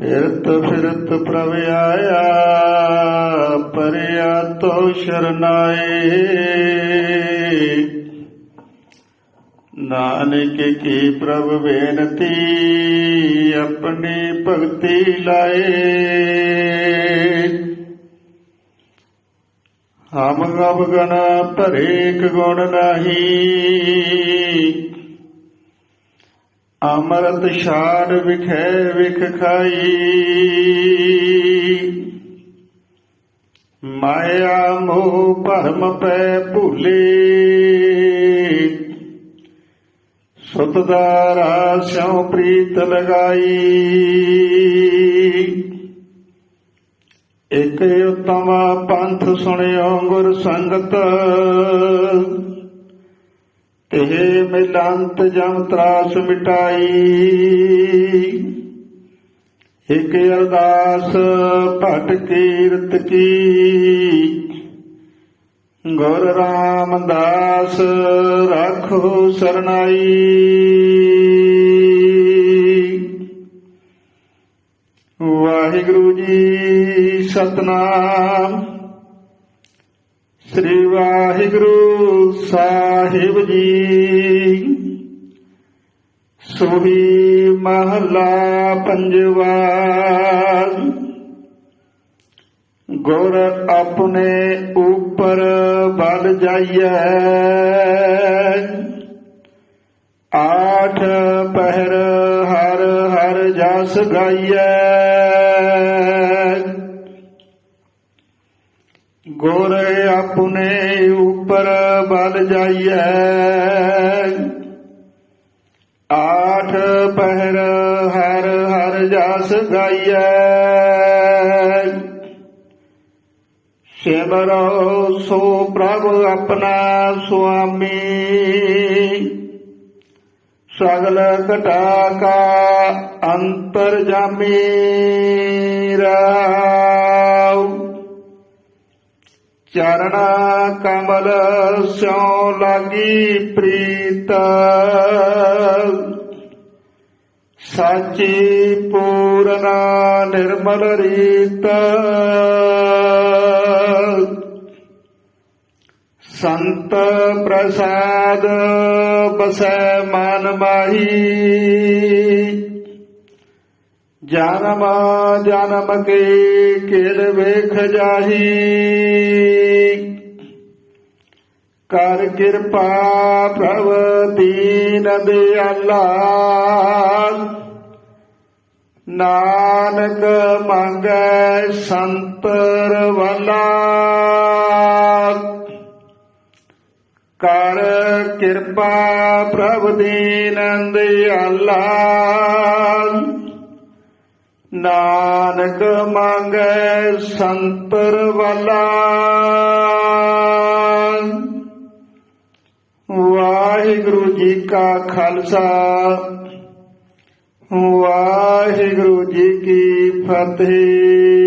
ਫਿਰਤ ਫਿਰਤ ਪ੍ਰਭ ਆਇਆ, ਪਰਿਆ ਤੋ ਸ਼ਰਨਾਏ। ਨਾਨਕ ਕੀ ਪ੍ਰਭ ਬੇਨਤੀ, ਆਪਣੀ ਭਗਤੀ ਲਾਏ। ਹਮ ਗਬ ਗਣਾ ਭਰੇਕ ਗੁਣ ਨਹੀਂ। ਅਮਰਤ ਛਾੜ ਵਿਖੇ ਵਿਖ ਖਾਈ। ਮਾਇਆ ਮੋਹ ਭਰਮ ਪੈ ਭੂਲੇ। ਸੁਤਦਾਰਾ ਸਿਉ ਪ੍ਰੀਤ ਲਗਾਈ। ਇਕ ਉਤਮ ਪੰਥ ਸੁਣਿਓ ਗੁਰ ਸੰਗਤ। ਇਹ ਮਿਲੰਤ ਜਮ ਤਰਾਸ ਮਿਟਾਈ। ਇਕ ਅਰਦਾਸ ਭਟ ਕੀਰਤ ਕੀ। ਗੁਰ ਰਾਮਦਾਸ ਰਾਖੋ ਸਰਨਾਈ। ਵਾਹਿਗੁਰੂ ਜੀ ਸਤਨਾਮ। ਸ੍ਰੀ ਵਾਹਿਗੁਰੂ ਸਾਹਿਬ ਜੀ। ਸੋਹੀ ਮਹਲਾ ਪੰਜਵਾ। ਗੁਰ ਆਪਣੇ ਉਪਰ ਬਲ ਜਾਈਐ। ਆਠ ਪਹਿਰ ਹਰ ਹਰ ਜਸ ਗਾਈਐ। ਗੁਰ ਆਪਣੇ ਉਪਰ ਬਲ ਜਾਈਐ। ਆਠ ਪਹਿਰ ਹਰ ਹਰ ਜਸ ਗਾਈਐ। ਸਿਮਰੋ ਸੋ ਪ੍ਰਭ ਆਪਣਾ ਸੁਆਮੀ। ਸਗਲ ਘਟਾ ਕਾ ਅੰਤਰ ਜਾਮੀ ਰਾਉ ਚਰਣਾ ਕਮਲ ਸਿਉ ਲਾਗੀ ਪ੍ਰੀਤ। ਸਾਚੀ ਪੂਰਨਾ ਨਿਰਮਲ ਰੀਤ। ਸੰਤ ਪ੍ਰਸਾਦ ਬਸੈ ਮਨ ਮਾਹੀ। ਜਨਮ ਜਨਮ ਕੇ ਕਿਰ ਵੇਖ ਜਾਹੀ। ਕਰ ਕਿਰਪਾ ਪ੍ਰਭ ਦੀਨ ਦਿਆਲਾ। ਨਾਨਕ ਮੰਗੈ ਸੰਤਰ ਵਾਲਾ ਕਰ ਕਿਰਪਾ ਪ੍ਰਭ ਦੀਨ ਦਿਆਲਾ। ਨਾਨਕ ਮੰਗੈ ਸੰਤਰ ਵਾਲਾ। ਵਾਹਿਗੁਰੂ ਜੀ ਕਾ ਖਾਲਸਾ। ਵਾਹਿਗੁਰੂ ਜੀ ਕੀ ਫਤਿਹ।